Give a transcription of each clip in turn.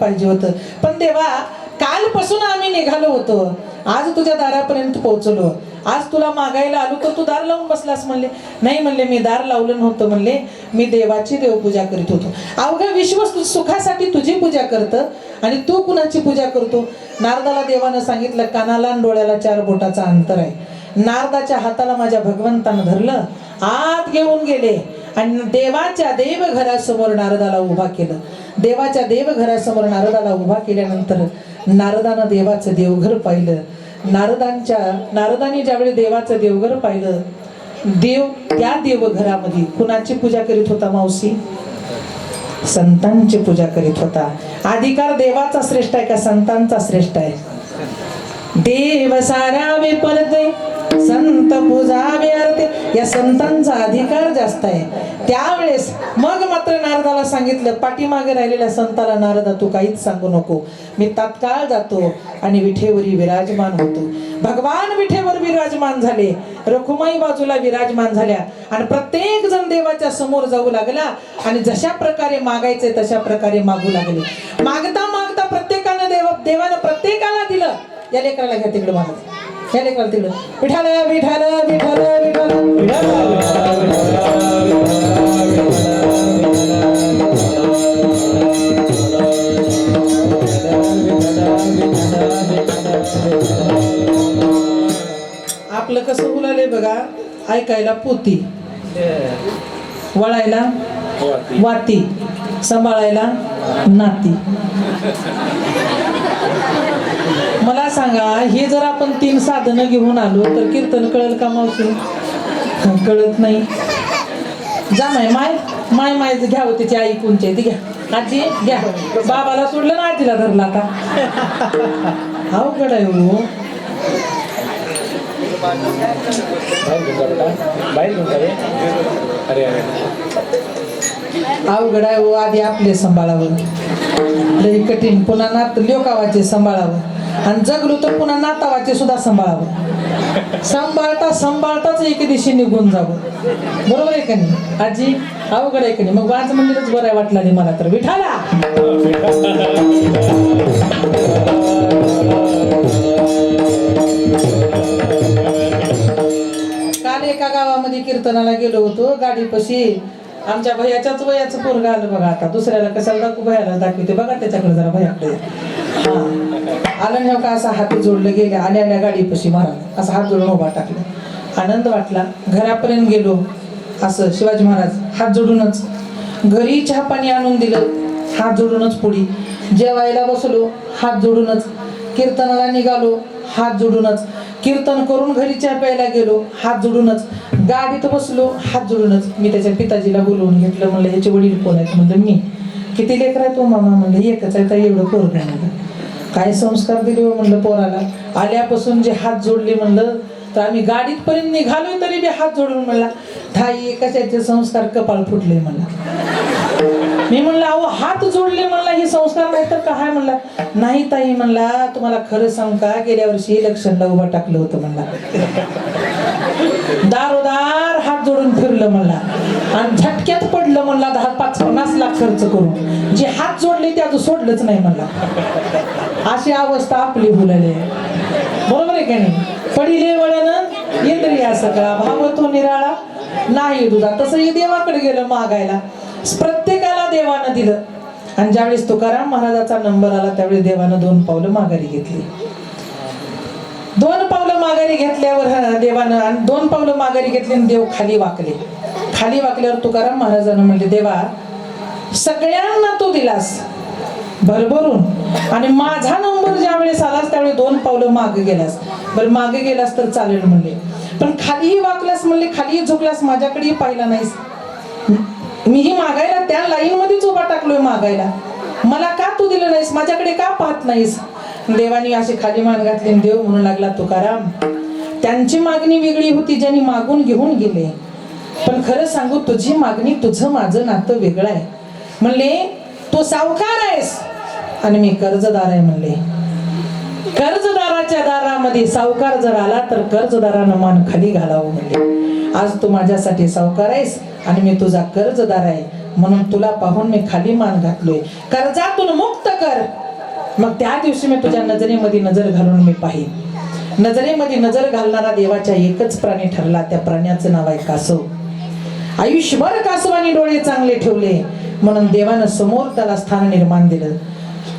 पाहिजे होतं. पण देवा कालपासून आम्ही निघालो होतो. आज तुझ्या दारापर्यंत पोहोचलो. आज तुला मागायला आलो तर तू दार लावून बसलास म्हणले. नाही म्हणले मी दार लावलं नव्हतं म्हणले. मी देवाची देवपूजा करीत होतो. अवघ्या विश्व सुखासाठी तुझी पूजा करतं आणि तू कुणाची पूजा करतो? नारदाला देवानं सांगितलं कानाला आणि डोळ्याला चार बोटाचा अंतर आहे. नारदाच्या हाताला माझ्या भगवंतानं धरलं. आत घेऊन गेले. आणि देवाच्या देवघरासमोर नारदाला उभा केलं. देवाच्या देवघरासमोर नारदाला उभा केल्यानंतर नारदानं देवाचं देवघर पाहिलं. नारदांच्या नारदाने ज्यावेळी देवाचं देवघर पाहिलं देव त्या देवघरामध्ये कुणाची पूजा करीत होता मावशी? संतांची पूजा करीत होता. अधिकार देवाचा श्रेष्ठ आहे का संतांचा श्रेष्ठ आहे? देव सारा विपरते संत पूजा संतांचा अधिकार जास्त आहे. त्यावेळेस मग मात्र नारदाला सांगितलं पाठीमागे राहिलेल्या संताला नारदा तू काहीच सांगू नको. मी तात्काळ जातो आणि विठेवरी विराजमान होतो. भगवान विठेवर विराजमान झाले. रखुमाई बाजूला विराजमान झाल्या. आणि प्रत्येक जण देवाच्या समोर जाऊ लागला आणि जशा प्रकारे मागायचे तशा प्रकारे मागू लागले. मागता मागता प्रत्येकानं देव देवानं प्रत्येकाला दिलं. या लेकराला घ्या तिकडे महाराज या लेकराला तिकडं. विठाल विठाल विठाल विठाल आपलं कसं बोलायलंय बघा ऐकायला पोती. वळायला वाती. सांभाळायला नाती. मला सांगा हे जर आपण तीन साधनं घेऊन आलो तर कीर्तन कळेल का मावशी? कळत नाही. जा माय माय माय माय घ्यावं हो त्याची आई कोणची आहे ती घ्या. आजी घ्या. बाबाला सोडलं ना आजीला धरला आता. अवघड आहे हो. बाहेर अरे अरे. अवघड आहे आधी आपले सांभाळावं. लई कठीण पुन्हा नात लोकावाचे सांभाळावं. आणि जगलो तर पुन्हा नातावाचे सुद्धा सांभाळावं. सांभाळता सांभाळताच एके दिवशी निघून जावं. बरोबर आहे का नाही? आजी अवघड आहे का नाही? मग वाच मंदिरच बरं वाटलं नाही मला तर. विठाला! काल एका गावामध्ये कीर्तनाला गेलो होतो. गाडीपाशी आमच्या भैयाच्याच वयाचं पोरग आलं बघा आता. दुसऱ्याला कशाला दाखवू भयाला दाखवते. बघा त्याच्याकडे जरा भयाकडे. आलं नाही का असा हात जोडलं गेले आल्या आल्या गाडीपाशी महाराज असा हात जोडून उभा टाकला. आनंद वाटला. घरापर्यंत गेलो. असं शिवाजी महाराज हात जोडूनच. घरी चहा पाणी आणून दिलं. हात जोडूनच पुढी. जेवायला बसलो. हात जोडूनच. कीर्तनाला निघालो. हात जोडूनच. कीर्तन करून घरी चहा प्यायला गेलो. हात जोडूनच. गाडीत बसलो हात जोडूनच मी त्याच्या पिताजीला बोलवून घेतलं. म्हणलं ह्याचे वडील कोण आहेत? म्हणलं मी. किती लेकर आहे तो हो मामा? म्हणलं एकच आहे तर एवढं पोरग म्हणलं. काय संस्कार दिले हो? म्हणलं पोराला. आल्यापासून जे हात जोडले म्हणलं तर आम्ही गाडीत पर्यंत निघालोय तरी बी हात जोडून म्हणला थाई कशाचे संस्कार? कपाळ फुटले म्हणला. मी म्हणलं अहो हात जोडले म्हणला हे संस्कार नाही तर काय? म्हणला नाही ताई म्हणला तुम्हाला खरं सांग का? गेल्या वर्षी इलेक्शनला उभा टाकलं होतं म्हणला. दारोदार हात जोडून फिरलं म्हणला आणि झटक्यात पडलं म्हणला दहा पाच पन्नास लाख खर्च करून. जे हात जोडले ते अजून सोडलंच नाही म्हणला अशी अवस्था आपली बोलायला बरोबर आहे का नाही? पडिले वळण इंद्रिया सगळा भावतो निराळा नाही दुधा. तसंही देवाकडे गेलं मागायला. प्रत्येकाला देवानं दिलं. आणि ज्यावेळेस तुकाराम महाराजाचा नंबर आला त्यावेळेस देवानं दोन पावलं माघारी घेतली. दोन पावलं माघारी घेतल्यावर देवानं आणि दोन पावलं माघारी घेतली आणि देव खाली वाकले. खाली वाकल्यावर तुकाराम महाराजानं म्हणले देवा सगळ्यांना तू दिलास भरभरून. आणि माझा नंबर ज्या वेळेस आलास त्यावेळी दोन पावलं मागे गेलास. बरं मागे गेलास तर चालेल म्हणले. पण खालीही वाकलास म्हणले खालीही झुकलास माझ्याकडेही पाहिला नाहीस. मीही मागायला त्या लाईन मध्येच उभा टाकलोय मागायला. मला का तू दिलं नाहीस? माझ्याकडे का पाहत नाहीस? देवानी असे खाली मान घातले देव म्हणू लागला तुकाराम त्यांची मागणी वेगळी होती ज्यांनी मागून घेऊन गेले. पण खरं सांगू तुझी मागणी तुझं माझं नातं वेगळं आहे. म्हणले तू सावकार आहेस. आणि मी कर्जदार आहे म्हणले. कर्जदाराच्या दारामध्ये सावकार जर आला तर कर्जदारानं मान खाली घालावं म्हणले. आज तू माझ्यासाठी सावकार आहेस आणि मी तुझा कर्जदार आहे. म्हणून तुला पाहून मी खाली मान घातलोय. कर्जातून मुक्त कर. मग त्या दिवशी मी तुझ्या नजरेमध्ये नजर घालून मी पाहिन. नजरेमध्ये नजर घालणारा देवाच्या एकच प्राणी ठरला त्या प्राण्याचं नाव आहे कासव. आयुष्यभर कासवानी डोळे चांगले ठेवले म्हणून देवानं समोर त्याला स्थान निर्माण दिलं.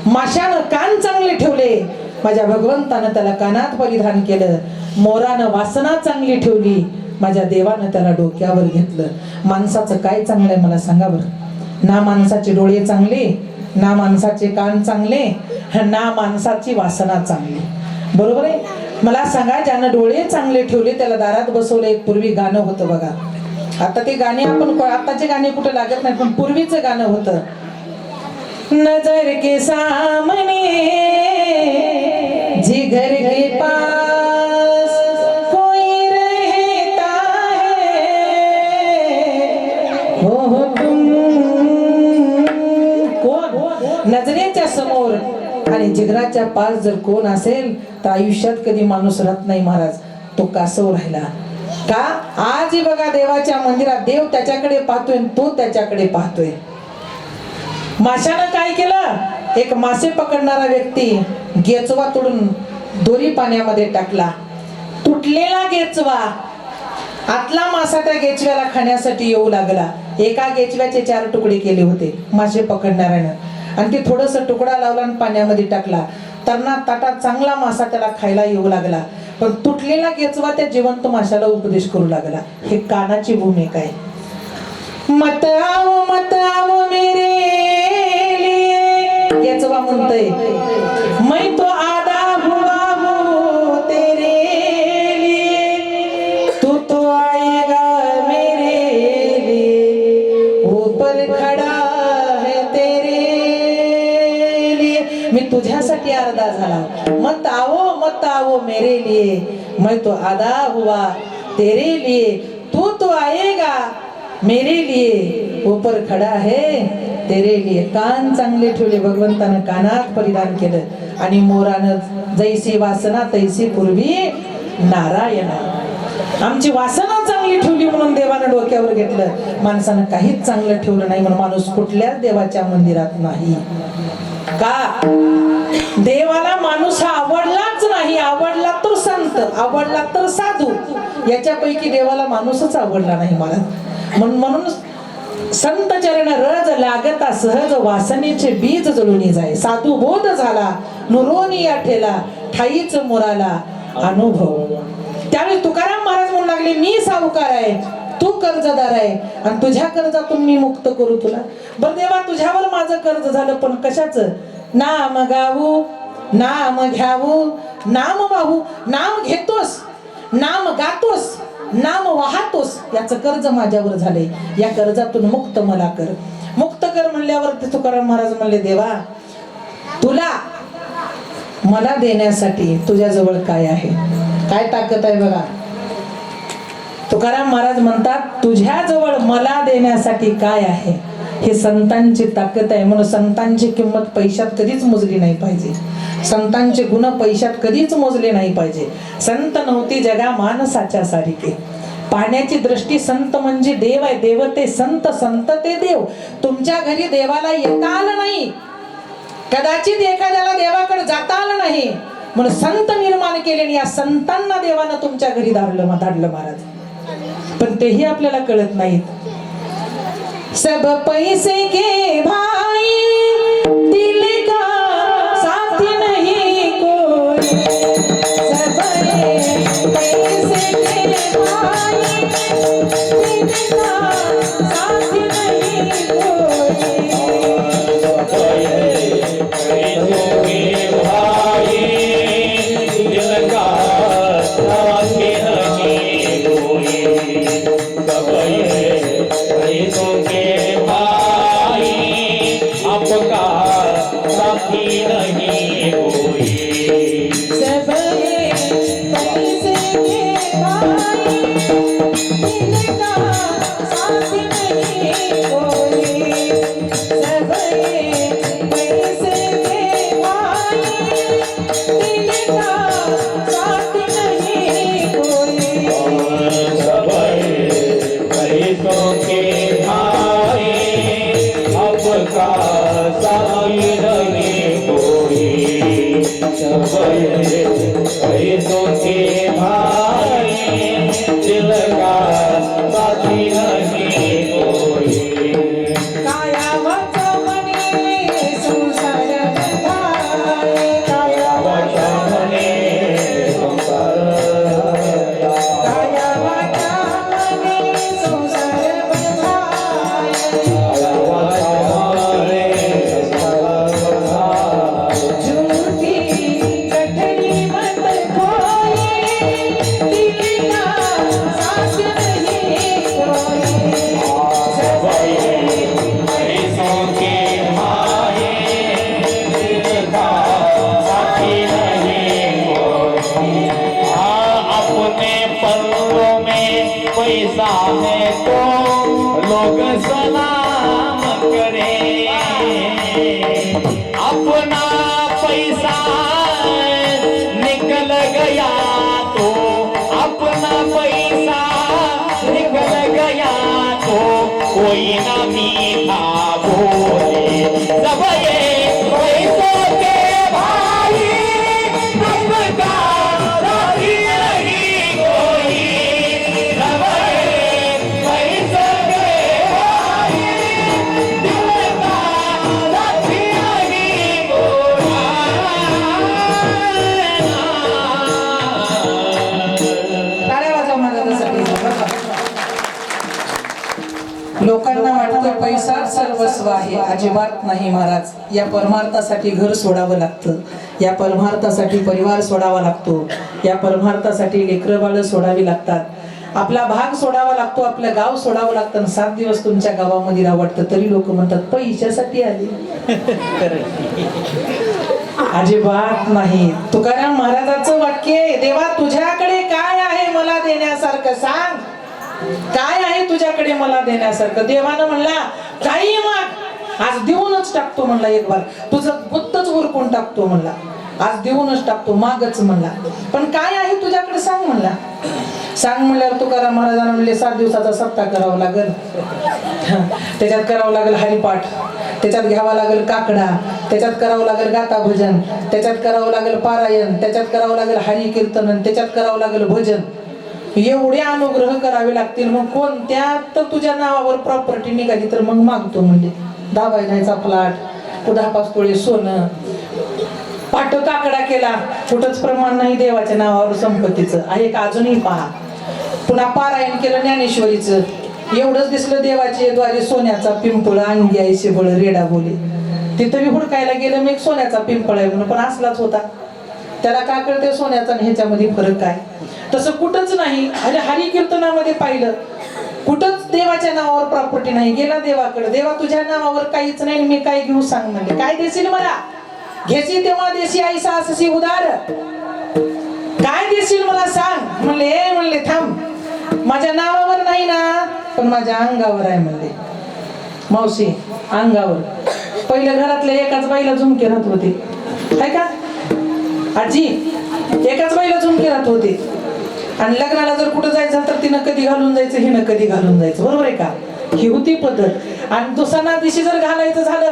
माशानं कान चांगले ठेवले माझ्या भगवंतानं त्याला कानात परिधान केलं. मोरानं वासना चांगली ठेवली माझ्या देवानं त्याला डोक्यावर घेतलं. माणसाचं काय चांगलं आहे मला सांगा बरं? ना माणसाचे डोळे चांगले ना माणसाचे कान चांगले ना माणसाची वासना चांगली. बरोबर आहे? मला सांगा ज्यानं डोळे चांगले ठेवले त्याला दारात बसवलं एक पूर्वी गाणं होतं बघा. आता ते गाणे आपण आताचे गाणे कुठे लागत नाही पण पूर्वीचं गाणं होतं. नजर के सामने जिगर के पास आणि जिगराच्या पास जर कोण असेल तर आयुष्यात कधी माणूस राहत नाही महाराज. तो कासव राहिला. का? आजही बघा देवाच्या मंदिरात देव त्याच्याकडे पाहतोय तो त्याच्याकडे पाहतोय. माशानं काय केलं? एक मासे पकडणारा व्यक्ती गेचवा तोडून दोरी पाण्यामध्ये टाकला. तुटलेला गेचवा. आतला मासा त्या गेचव्याला खाण्यासाठी येऊ लागला. एका गेचव्याचे चार तुकडे केले होते मासे पकडणाऱ्यानं. आणि ते थोडस तुकडा लावला आणि पाण्यामध्ये टाकला. त्यांना ताटा चांगला मासा त्याला खायला येऊ लागला. पण तुटलेला गेचवा त्या जिवंत माशाला उपदेश करू लागला. हे कानाची भूमिका आहे. मत आओ मत आओ मेरे लिए गेचवा म्हणतोय. मी तुझ्यासाठी अर्धा झाला. मत आवो मत आवो मेरे लिए. मैं तो आधा हुआ तेरे लिए. तू तो आएगा मेरे लिए. ऊपर खडा है तेरे लिए. कान चांगले ठेवले भगवंतानं कानात परिधान केलं. आणि मोरानं जैसी वासना तैसी पूर्वी नारायण. आमची वासना चांगली ठेवली म्हणून देवानं डोक्यावर घेतलं. माणसानं काहीच चांगलं ठेवलं नाही म्हणून माणूस कुठल्याच देवाच्या मंदिरात नाही. का? देवाला माणूस हा आवडलाच नाही. आवडला तर संत आवडला तर साधू. याच्यापैकी देवाला माणूसच आवडला नाही मला म्हणून म्हणून संत चरण रज लागता सहज वासनेचे बीज जळून जाय. साधू बोध झाला नुरोनी या ठेला ठाईच मोराला अनुभव. त्यावेळी तुकाराम लागले मी सावकार आहे तू कर्जदार आहे आणि तुझ्या कर्जातून मी मुक्त करू तुला. बरं देवा तुझ्यावर माझं कर्ज झालं पण कशाचं? नाम गावू नाम घ्यावू नाम वाहू नाम घेतोस नाम गातोस नाम वाहतोस याचं कर्ज माझ्यावर झाले या कर्जातून मुक्त मला कर. मुक्त कर म्हणल्यावर तुकाराम महाराज म्हणले देवा तुला मला देण्यासाठी तुझ्याजवळ काय आहे? काय ताकद आहे बघा. तुकाराम महाराज म्हणतात तुझ्याजवळ मला देण्यासाठी काय आहे? हे संतांची ताकद आहे म्हणून संतांची किंमत पैशात कधीच मोजली नाही पाहिजे. संतांचे गुण पैशात कधीच मोजले नाही पाहिजे. संत नव्हती जगा माणसाच्या सारिके. पाहण्याची दृष्टी संत म्हणजे देव आहे. देव ते संत संत ते देव. तुमच्या घरी देवाला येता आलं नाही. कदाचित एखाद्याला देवाकडे जाता आलं नाही. म्हणून संत निर्माण केले आणि या संतांना देवानं तुमच्या घरी धाडलं धाडलं महाराज. तेही आपल्याला कळत नाहीत. सब पैसे के भा अजिबात नाही महाराज. या परमार्थासाठी घर सोडावं लागतं. या परमार्थासाठी परिवार सोडावा लागतो. या परमार्थासाठी लेकरं बाळं सोडावी लागतात. आपला भाग सोडावा लागतो आपलं गाव सोडावं लागतं आणि सात दिवस तुमच्या गावामध्ये आवडतं तरी लोक म्हणतात पैशासाठी आली. अजिबात नाही. तुकाराम महाराजाचं वाक्य आहे देवा तुझ्याकडे काय आहे मला देण्यासारखं सांग. काय आहे तुझ्याकडे मला देण्यासारखं? देवानं म्हणला काही मग आज देऊनच टाकतो म्हणला एक बार तुझं बुद्धच उरकून टाकतो म्हणला. आज देऊनच टाकतो मागच म्हणला. पण काय आहे तुझ्याकडे सांग म्हणला. सांग म्हणल्यावर तुकाराम महाराजांना म्हणले सात दिवसाचा सप्ताह करावा लागेल. त्याच्यात करावं लागेल हरिपाठ. त्याच्यात घ्यावा लागेल काकडा. त्याच्यात करावं लागेल गाता भजन. त्याच्यात करावं लागेल पारायण. त्याच्यात करावं लागेल हरी कीर्तन आणि त्याच्यात करावं लागेल भजन. एवढे अनुग्रह करावे लागतील. मग कोणत्या तर तुझ्या नावावर प्रॉपर्टी निघाली तर मग मागतो म्हणजे दहा बायनाचा प्लॉट दहा पाच तोळे सोनं. पाठ काकडा केला कुठंच प्रमाण नाही देवाच्या नावावर संपत्तीचं. आहे का अजूनही पहा. पुन्हा पारायण केलं ज्ञानेश्वरीचं. एवढंच दिसलं देवाचे द्वारे सोन्याचा पिंपळ अंगी आई शिबळ रेडा बोले. तिथं मी हुडकायला गेलं मी एक सोन्याचा पिंपळ आहे म्हणून पण असलाच होता. त्याला काय कळते सोन्याचा आणि ह्याच्यामध्ये फरक काय? तसं कुठंच नाही. अरे हरिकीर्तनामध्ये पाहिलं कुठंच देवाच्या नावावर प्रॉपर्टी नाही. गेला देवाकडे. देवा तुझ्या नावावर काहीच नाही मी काय घेऊ सांग म्हणजे काय देशील मला? घेशी तेव्हा देशी आई सासशी उदार. काय देशील मला सांग? म्हणले ए म्हणले थांब. माझ्या नावावर नाही ना पण माझ्या अंगावर आहे म्हणले. मावशी अंगावर. पहिल्या घरातल्या एकाच बाईला झुमके राहत होते. काय का? आजी एकाच बाईला झुमके राहत होते. आणि लग्नाला जर कुठं जायचं तर तिनं कधी घालून जायचं हिनं कधी घालून जायचं. बरोबर आहे का? ही होती पद्धत. आणि दुसऱ्या सणा दिवशी जर घालायचं झालं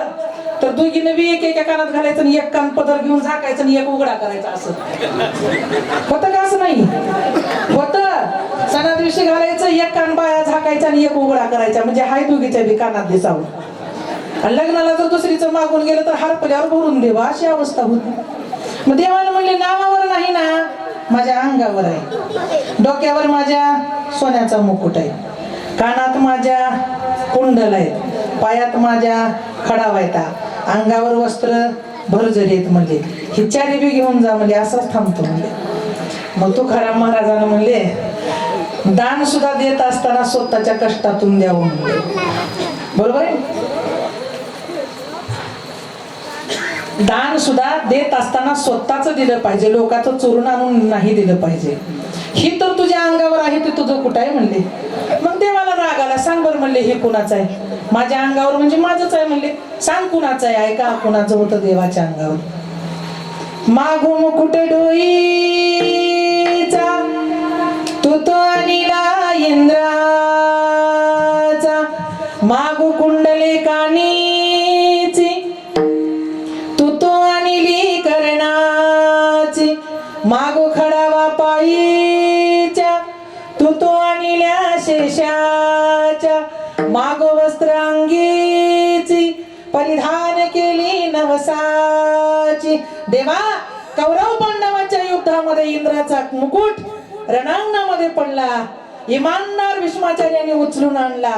तर दोघीनं बी एक एका कानात घालायचं आणि एक कान पदर घेऊन झाकायचं आणि एक उघडा करायचा असं. होतं का असं नाही? होत. सणा दिवशी घालायचं एक कान बाया झाकायचा आणि एक उघडा करायचा. म्हणजे हाय दोघीच्या बी कानात दिसावं. आणि लग्नाला जर दुसरीचं मागून गेलं तर हारपल्यावर भरून देवा अशी अवस्था होती. मग देवानं म्हणले नावावर नाही ना. माझ्या अंगावर आहे. डोक्यावर माझ्या सोन्याचा मुकुट आहे. कानात माझ्या कुंडल आहेत. पायात माझ्या खडावायता अंगावर वस्त्र भरजरीत म्हणले. ही चारी बी घेऊन जा म्हणजे असंच थांबतो म्हणजे मग तू खरा महाराजानं म्हणले दान सुद्धा देत असताना स्वतःच्या कष्टातून द्यावं म्हणले. बरोबर आहे? दान सुद्धा देत असताना स्वतःच दिलं पाहिजे लोकांचं चोरून आणून नाही दिलं पाहिजे. ही तर तुझ्या अंगावर आहे ते तुझं कुठं आहे म्हणले. मग देवाला राग आला सांग बरं म्हणले हे कुणाचं आहे? माझ्या अंगावर म्हणजे माझंच आहे म्हणले. सांग कुणाचं आहे ऐका कुणाचं होतं देवाच्या अंगावर. मागून कुठे डोई? मागो वस्त्र अंगीची परिधान केली नवसाची. देवा कौरव पांडवाच्या युद्धामध्ये इंद्राचा मुकुट रणांगणामध्ये पडला. इमानदार विष्माचार्याने उचलून आणला.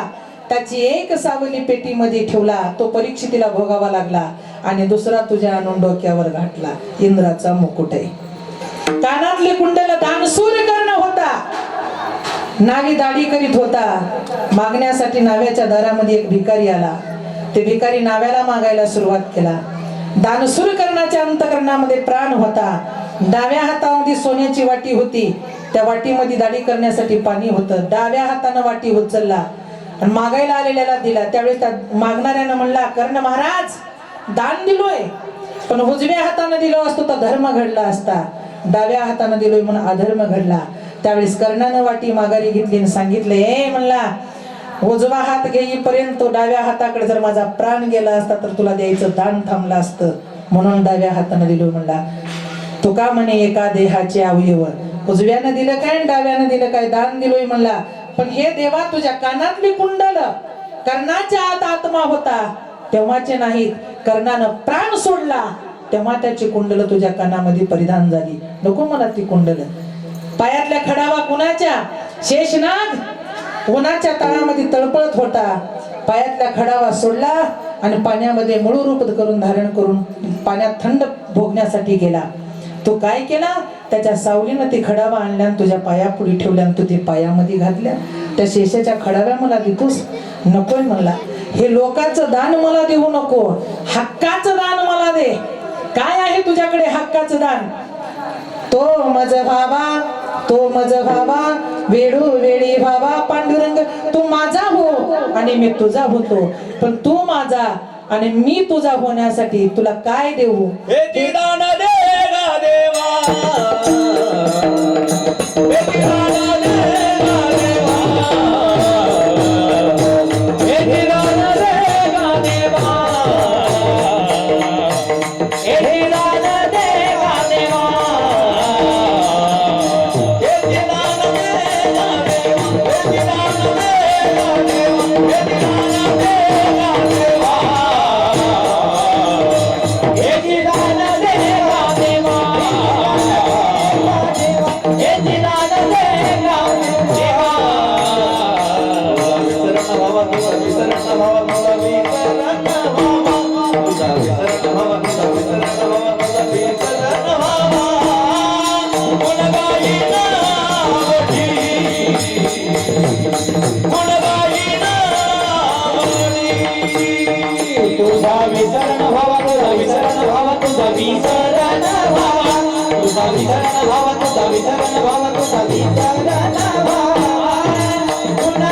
त्याची एक सावली पेटीमध्ये ठेवला. तो परीक्षितीला भोगावा लागला आणि दुसरा तुझ्या आणून डोक्यावर घातला. इंद्राचा मुकुट आहे कानातले कुंडल दानसूर करणं होता. नावी दाढी करीत होता. मागण्यासाठी नाव्याच्या दारामध्ये एक भिकारी आला. ते भिकारी नाव्याला मागायला सुरुवात केला. दानसूर करण्याच्या अंतकरणामध्ये प्राण होता. डाव्या हातामध्ये सोन्याची वाटी होती. त्या वाटीमध्ये दाढी करण्यासाठी पाणी होतं. डाव्या हातानं वाटी उचलला. आणि मागायला आलेल्याला दिला. त्यावेळेस त्या मागणाऱ्यानं म्हणला कर्ण महाराज दान दिलोय. पण उजव्या हातानं दिलो असतो तर धर्म घडला असता. डाव्या हातानं दिलोय म्हणून अधर्म घडला. त्यावेळेस कर्णानं वाटी माघारी घेतली आणि सांगितलं हे म्हणला उजवा हात घेईपर्यंत तो डाव्या हाताकडे जर माझा प्राण गेला असता तर तुला द्यायचं दान थांबलं असतं. म्हणून डाव्या हातानं दिलो म्हणला तू का म्हणे एका देहाचे अवयव? उजव्यानं दिलं काय डाव्यानं दिलं काय? दान दिलोय म्हणला पण हे देवा तुझ्या कानातली कुंडल कर्णाच्या आत आत्मा होता तेव्हाचे नाहीत. कर्णानं प्राण सोडला तेव्हा त्याची कुंडल तुझ्या कानामध्ये परिधान झाली. नको मला ती कुंडल. पायातल्या खडावा कुणाच्या? शेषनाग? उन्हाच्या तळामध्ये तळपळत होता. पायातल्या खडावा सोडला आणि पाण्यामध्ये मुळू रूप करून धारण करून पाण्यात थंड भोगण्यासाठी गेला. तो काय केला? त्याच्या सावलीनं ती खडावा आणल्या तुझ्या पायापुढे ठेवल्या तू ते पायामध्ये घातल्या. त्या शेषाच्या खडाव्या मला देतोस नकोय म्हणला. हे लोकांचं दान मला देऊ नको. हक्काचं दान मला दे. काय आहे तुझ्याकडे हक्काचं दान? तो मज बाबा तो मज भावा वेडू वेळी भावा पांडुरंग तू माझा हो आणि मी तुझा होतो. पण तू माझा आणि मी तुझा होण्यासाठी तुला काय देऊ? देवा. तुझा विसरण भावा तुझा विसरण भावा तुझा विसरण भावा तुझा विसरण भावा पुन्हा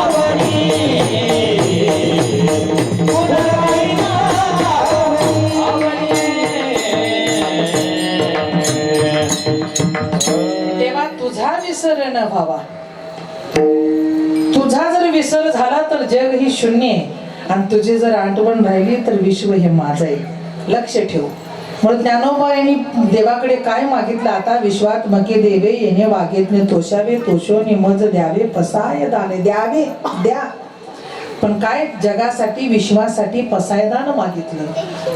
आवडी पुन्हा तेव्हा तुझा विसर न व्हावा. तुझा जर विसर झाला तर जग ही शून्य आहे. आणि तुझी जर आठवण राहिली तर विश्व हे माझं आहे. लक्ष ठेव. म्हणून ज्ञानोबा यांनी देवाकडे काय मागितलं आता? विश्वात मके देवे येणे वागेतने तोषावे तोषोने मज द्यावे पसाय दाने द्यावे द्या. पण काय जगासाठी विश्वासाठी पसायदान मागितलं?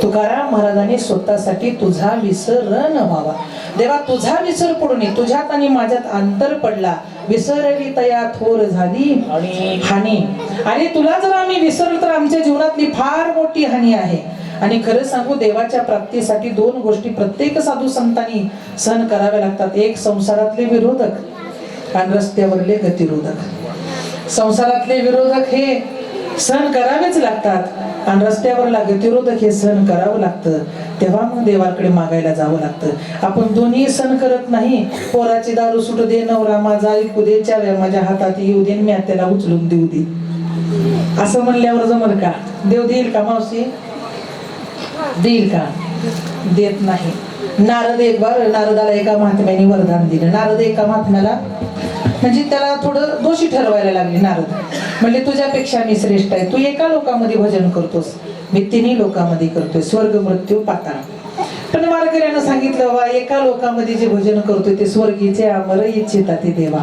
तुकाराम महाराजांनी स्वतःसाठी तुझा विसर न व्हावा. देवा तुझा विसर पडू नये. तुझ्यात आणि माझ्यात अंतर पडला. विसरली तया थोर झाली आणि हानी. आणि तुला जर आम्ही विसरलो तर आमच्या जीवनातली फार मोठी हानी आहे. आणि खरं सांगू देवाच्या प्राप्तीसाठी दोन गोष्टी प्रत्येक साधू संतांनी सहन कराव्या लागतात. एक संसारातले विरोधक आणि रस्त्यावरले गतिरोधक. संसारातले विरोधक हे सहन करावेच लागतात आणि रस्त्यावरला गतिरोधक हे सहन करावं लागतं. तेव्हा मग देवाकडे मागायला जावं लागतं. आपण दोन्ही सहन करत नाही. पोराची दारू सुट दे नवरा माझा ऐकू दे चाव्या माझ्या हातात येऊ दे मी त्याला उचलून देऊ दे. असं म्हणल्यावर जमल का? देव देईल का मावशी? देईल का? देत नाही. नारद एक बार नारदाला एका महात्म्याने वरदान दिलं. नारद एका महात्म्याला म्हणजे त्याला थोडं दोषी ठरवायला लागले नारद. म्हणजे तुझ्यापेक्षा मी श्रेष्ठ आहे. तू एका लोकामध्ये भजन करतोस. मी तिन्ही लोकांमध्ये करतोय. स्वर्ग मृत्यू पाताळ. पण वारकऱ्यानं सांगितलं बा एका लोकामध्ये जे भजन करतोय ते स्वर्गीचे अमर इच्छिता ते देवा.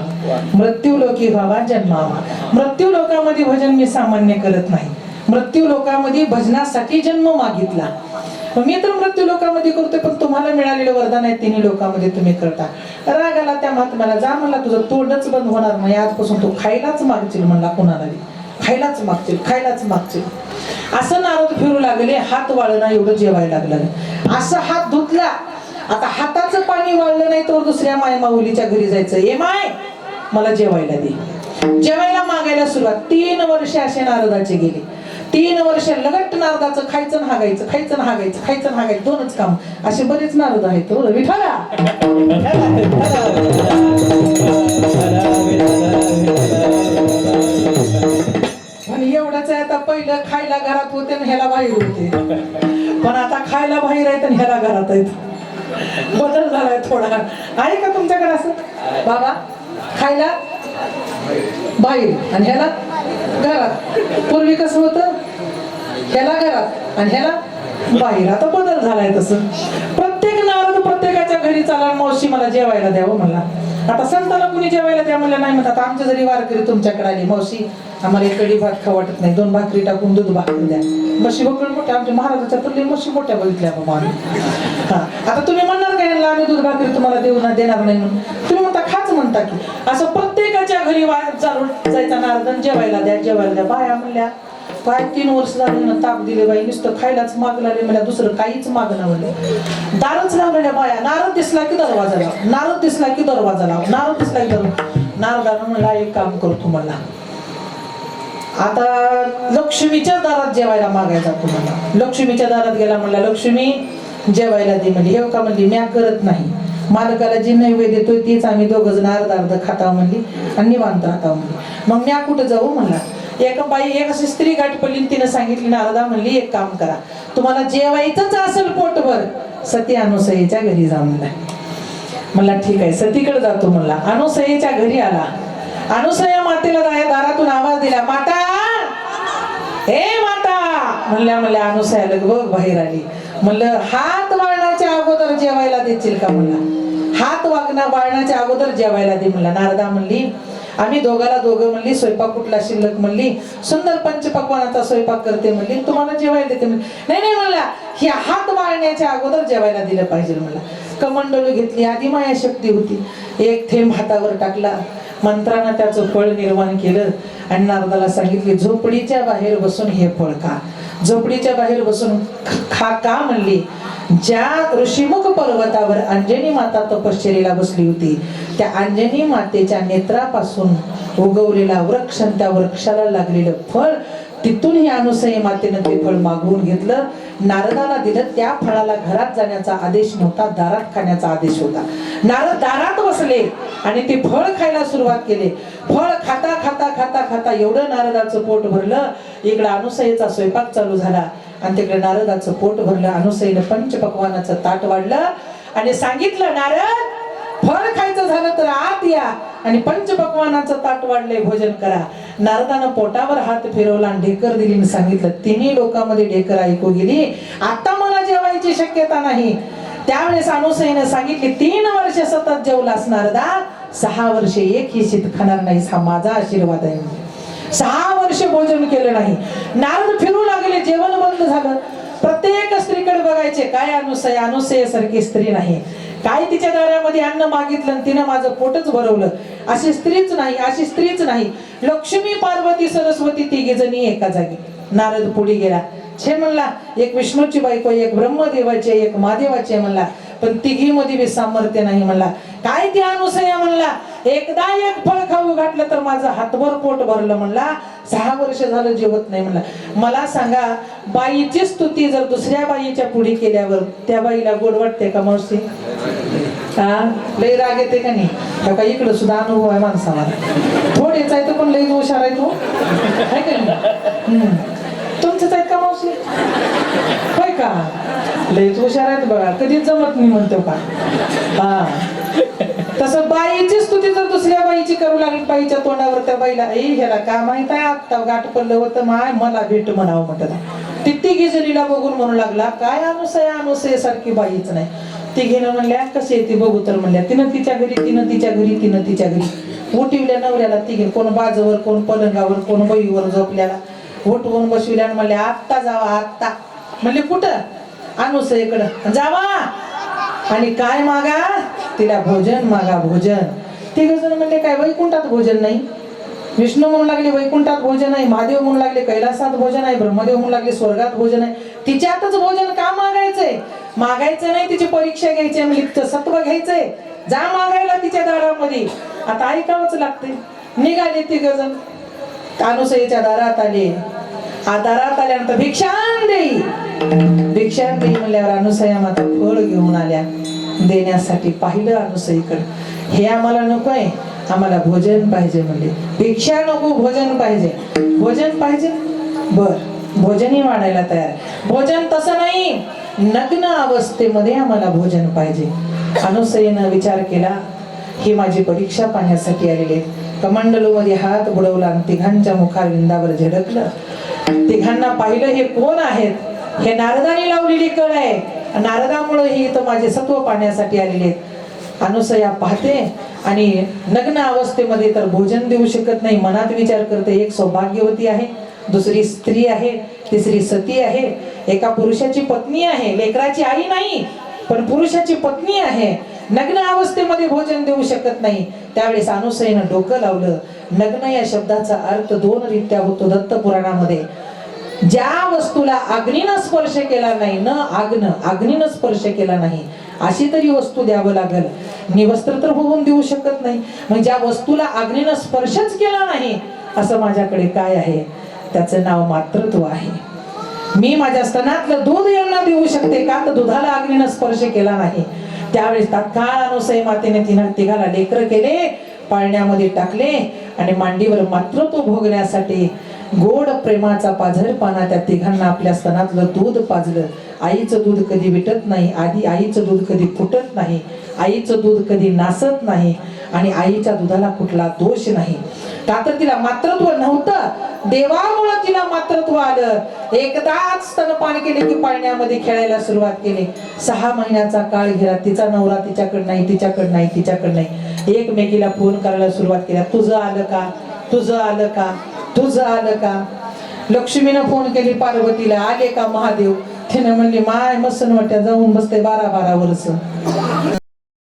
मृत्यू लोकी व्हावा जन्मावा. मृत्यू लोकामध्ये भजन मी सामान्य करत नाही. मृत्यू लोकांमध्ये भजनासाठी जन्म मागितला. हो, मी तर मृत्यू लोकांमध्ये करतोय पण तुम्हाला मिळालेलं वरदान आहे तिन्ही लोकांमध्ये तुम्ही करता. रागाला त्या महात्म्याला जा म्हणला तुझं तोंडच बंद होणार नाही आजपासून तू खायलाच मागशील म्हणला कुणाला खायलाच मागतील खायलाच मागतील असं नारद फिरू लागले हात वाळणं एवढं जेवायला लागलं. असं हात धुतला आता हाताचं पाणी वाळलं नाही तर दुसऱ्या माय माऊलीच्या घरी जायचं. ए माय मला जेवायला दे. जेवायला मागायला सुरुवात. तीन वर्ष असे नारदाचे गेले. तीन वर्ष लगट नारदाचं खायचं नागायचं खायचं नागायचं खायचं नागायचं दोनच काम. असे बरेच नारद आहेत. हो विठाला आणि एवढंच आहे आता पहिलं खायला घरात होते आणि ह्याला बाहेर होते. पण आता खायला बाहेर आहेत आणि ह्याला घरात आहेत. बदल झालाय थोडा. आहे का तुमच्याकडे असं? बाबा खायला बाहेर आणि ह्याला घरात. पूर्वी कसं होतं? ह्याला घरात आणि ह्याला बाहेर. आता बदल झालाय तसं. प्रत्येक नारद प्रत्येकाच्या घरी चाला मावशी मला जेवायला द्यावं हो मला आता संताला कुणी जेवायला द्या म्हणलं नाही म्हणतात आमच्या जरी वारकरी तुमच्याकडे आली मावशी आम्हाला एक कडी भात खाऊ वाटत नाही दोन भाकरी टाकून दूध भाकरी द्या. म्हशी बकळ मोठ्या आमच्या महाराजाच्या तर म्हशी मोठ्या बघितल्या बाबा आम्ही हा. आता तुम्ही म्हणणार का यांना आम्ही दूध भाकरी तुम्हाला देऊ ना देणार नाही म्हणून? तुम्ही म्हणता खाच म्हणता की. असं प्रत्येकाच्या घरी वा चालून जायचा नारदन जेवायला द्या जेवायला द्या. बाया म्हणल्या काय तीन वर्ष झाली ना ताप दिले बाई नुसतं खायलाच माग लागले मला दुसरं काहीच मागणं म्हणले दारच लावलेल्या बाया नारद दिसला की दरवाजा लाव नारद दिसला की दरवाजा लाव नारद दिसला की दरवाजा नारदानं म्हणला एक काम करतो मला आता लक्ष्मीच्या दारात जेवायला मागायचा तुम्हाला. लक्ष्मीच्या दारात गेला म्हणला लक्ष्मी जेवायला दे म्हणली. हे का म्हणली? म्या करत नाही. मालकाला जी नैवेद्य देतोय तीच आम्ही दोघ जण अर्धा अर्ध खाता म्हणली आणि निवांत राहता म्हणली. मग म्या कुठं जाऊ? म्हणला. एका बाई एक अशी स्त्री गाठ पडली तिनं सांगितली नारदा म्हणली एक काम करा. तुम्हाला जेवायचंच असेल पोटभर सती अनुसयीच्या घरी जा म्हणला. मला ठीक आहे सतीकडे जातो म्हणला. अनुसयेच्या घरी आला. अनुसया मातेला दारातून आवाज दिला माता! हे माता! म्हणल्या म्हणल्या अनुसयाला बघ बाहेर आली. म्हणलं हात वाळण्याच्या अगोदर जेवायला देतील का? म्हणला. हात वागणं वाळण्याच्या अगोदर जेवायला दे म्हणला. नारदा म्हणली आम्ही दोघाला दोघं म्हणली स्वयंपाक कुठला शिल्लक म्हणली सुंदर पंचपक्वानाचा स्वयंपाक करते म्हणली तुम्हाला जेवायला देते म्हणली. नाही नाही म्हणला ही हात मारण्याच्या अगोदर जेवायला दिलं पाहिजे म्हणला. कमंडलू घेतली आधी माया शक्ती होती. एक थेंब हातावर टाकला. मंत्रानं त्याचं फळ निर्माण केलं आणि नारदाला सांगितले झोपडीच्या बाहेर बसून हे फळ खा. झोपडीच्या बाहेर बसून खा का म्हणली? ज्या ऋषीमुख पर्वतावर अंजनी माता तपश्चर्याला बसली होती त्या अंजनी मातेच्या नेत्रापासून उगवलेला वृक्ष आणि त्या वृक्षाला लागलेलं फळ तिथून ही अनुसयी मातेनं ते फळ मागवून घेतलं. नारदाला दिलं. त्या फळाला घरात जाण्याचा आदेश नव्हता दारात खाण्याचा आदेश होता. नारद दारात बसले आणि ते फळ खायला सुरुवात केले. फळ खाता खाता खाता खाता एवढं नारदाचं पोट भरलं. इकडं अनुसयीचा स्वयंपाक चालू झाला. आणि तिकडे नारदाचं पोट भरलं अनुसईनं पंच पकवानाचं ताट वाढलं आणि सांगितलं नारद फळ खायचं झालं तर आत या आणि पंचपक्वानाचं ताट वाढलंय भोजन करा. नारदानं पोटावर हात फिरवला आणि ढेकर दिली आणि सांगितलं तिन्ही लोकांमध्ये ढेकर ऐकू गेली. आता मला जेवायची शक्यता नाही. त्यावेळेस अनुसईनं सांगितली तीन वर्ष सतत जेवलास नारदा. सहा वर्षे एक ही शीत खाणार नाहीस हा माझा आशीर्वाद आहे. सहा वर्ष भोजन केलं नाही. नारद फिरू लागले जेवण बंद झालं. प्रत्येक स्त्रीकडे बघायचे काय अनुसय अनुसयासारखी स्त्री नाही. काय तिच्या दारामध्ये अन्न मागितलं आणि तिनं माझं पोटच भरवलं. अशी स्त्रीच नाही अशी स्त्रीच नाही. लक्ष्मी पार्वती सरस्वती तिघी जणी एका जागी. नारद पुढे गेला. छे म्हणला एक विष्णूची बायको एक ब्रह्मदेवाची एक महादेवाची म्हणला. पण तिघी मध्ये बी सामर्थ्य नाही म्हणला. काय ते अनुसया म्हणला? एकदा एक फळ खाऊ घातलं तर माझं हातभर पोट भरलं म्हणला. सहा वर्ष झालं जेवत नाही म्हणला. मला सांगा बाईची स्तुती जर दुसऱ्या बाईच्या पुढे केल्यावर त्या बाईला गोड वाटते का मावशी? हा? लई राग येते का नाही? का इकडं सुद्धा अनुभव आहे माणसाला थोडेच आहे तर पण लई हुशार आहे तो. आहे का तुमचंच आहेत का मावशी? का? लयच हुशार आहेत बघा. कधीच जमत नाही म्हणतो का? हा. तसं बाईची स्तुती जर दुसऱ्या बाईची करू लागली बाईच्या तोंडावर त्या बाईला ए ह्याला का माहीत आहे? आत्ता गाठ पडलं होतं माय मला भेट म्हणावं म्हणतात ती तिघी जणीला बघून म्हणू लागला काय अनुसय अनुसय सारखी बाईच नाही. तिघीनं म्हणल्या कशी येते बघू तर? म्हणल्या तिनं तिच्या घरी तिनं तिच्या घरी तिनं तिच्या घरी. उठिवल्या नवऱ्याला तिघी कोण बाजूवर कोण पलंगावर कोण बईवर झोपल्याला. उठवून बसविल्या म्हणल्या आत्ता जावा आत्ता. म्हणले कुठं? अनुसयकडं जावा. आणि काय मागा? तिला भोजन मागा भोजन. तिघ जण म्हणले काय वैकुंठात भोजन नाही? विष्णू म्हणू लागले वैकुंठात भोजन आहे महादेव म्हणू लागले कैलासात भोजन आहे ब्रह्मदेव म्हणू लागले स्वर्गात भोजन आहे तिच्यातच भोजन का मागायचंय? मागायचं नाही तिची परीक्षा घ्यायची आहे, म्हणजे तिचं सत्व घ्यायचंय. जा मागायला तिच्या दारामध्ये. आता ऐकावंच लागते निघाले तिघ जण. अनुसयीच्या दारात आले. आदारात आल्यानंतर भिक्षान देई भिक्षान देई म्हणल्यावर अनुसया माता फळ घेऊन आल्या. देण्यासाठी पाहिलं अनुसईकडे. हे आम्हाला नकोय आम्हाला भोजन पाहिजे म्हणले. भिक्षा नको भोजन पाहिजे. भोजन पाहिजे? बर. भोजनही वाढायला तयार आहे. भोजन तसं नाही. नग्न अवस्थेमध्ये आम्हाला भोजन पाहिजे. अनुसयेनं विचार केला ही माझी परीक्षा पाहण्यासाठी आलेली आहे. कमांडलोमध्ये हात बुडवला आणि तिघांच्या मुखारविंदावर झडकलं तिघांना पाहिलं हे कोण आहेत? हे नारदाने लावलेली कळ आहे. नारदामुळे ही इथं माझे सत्व पाहण्यासाठी आलेले आहेत. अनुसया पाहते आणि नग्न अवस्थेमध्ये तर भोजन देऊ शकत नाही मनात विचार करते एक सौभाग्यवती आहे दुसरी स्त्री आहे तिसरी सती आहे. एका पुरुषाची पत्नी आहे लेकराची आई नाही पण पुरुषाची पत्नी आहे. नग्न अवस्थेमध्ये भोजन देऊ शकत नाही. त्यावेळेस अनुसयेनं डोकं लावलं. नग्न या शब्दाचा अर्थ दोन रित्या होतो दत्त पुराणामध्ये ज्या वस्तूला अग्नीनं स्पर्श केला नाही न आग्न अग्नीनं स्पर्श केला नाही अशी तरी वस्तू द्यावं लागल. निवस्त्र तर होऊन देऊ शकत नाही. मग ज्या वस्तूला अग्नीनं स्पर्शच केला नाही असं माझ्याकडे काय आहे? त्याचं नाव मातृत्व आहे. मी माझ्या स्तनातलं दूध यांना देऊ शकते का? तर दुधाला अग्नीनं स्पर्श केला नाही. त्यावेळेस तात्काळ अनुसय मातेने तिनं तिघाला लेकर केले पाळण्यामध्ये टाकले आणि मांडीवर मात्र तो भोगण्यासाठी गोड प्रेमाचा पाझरपाना त्या तिघांना आपल्या स्तनातलं दूध पाजलं. आईचं दूध कधी विटत नाही आधी आईचं दूध कधी फुटत नाही आईचं दूध कधी नासत नाही आणि आईच्या दुधाला कुठला दोष नाही. तर तिला मातृत्व नव्हतं. देवामुळं तिला मातृत्व आलं. एकदाच स्तनपान केले की पाळण्यामध्ये खेळायला सुरुवात केली. सहा महिन्याचा काळ घेरा तिचा नवरा तिच्याकडे नाही तिच्याकडे नाही तिच्याकडे नाही. एकमेकीला फोन करायला सुरुवात केला. तुझं आलं का? तुझं आलं का? तुझं आलं का? लक्ष्मीनं फोन केली पार्वतीला. आले का महादेव? तिने म्हणली माय मसन वाट्या जाऊन बसते बारा बारा वर्ष.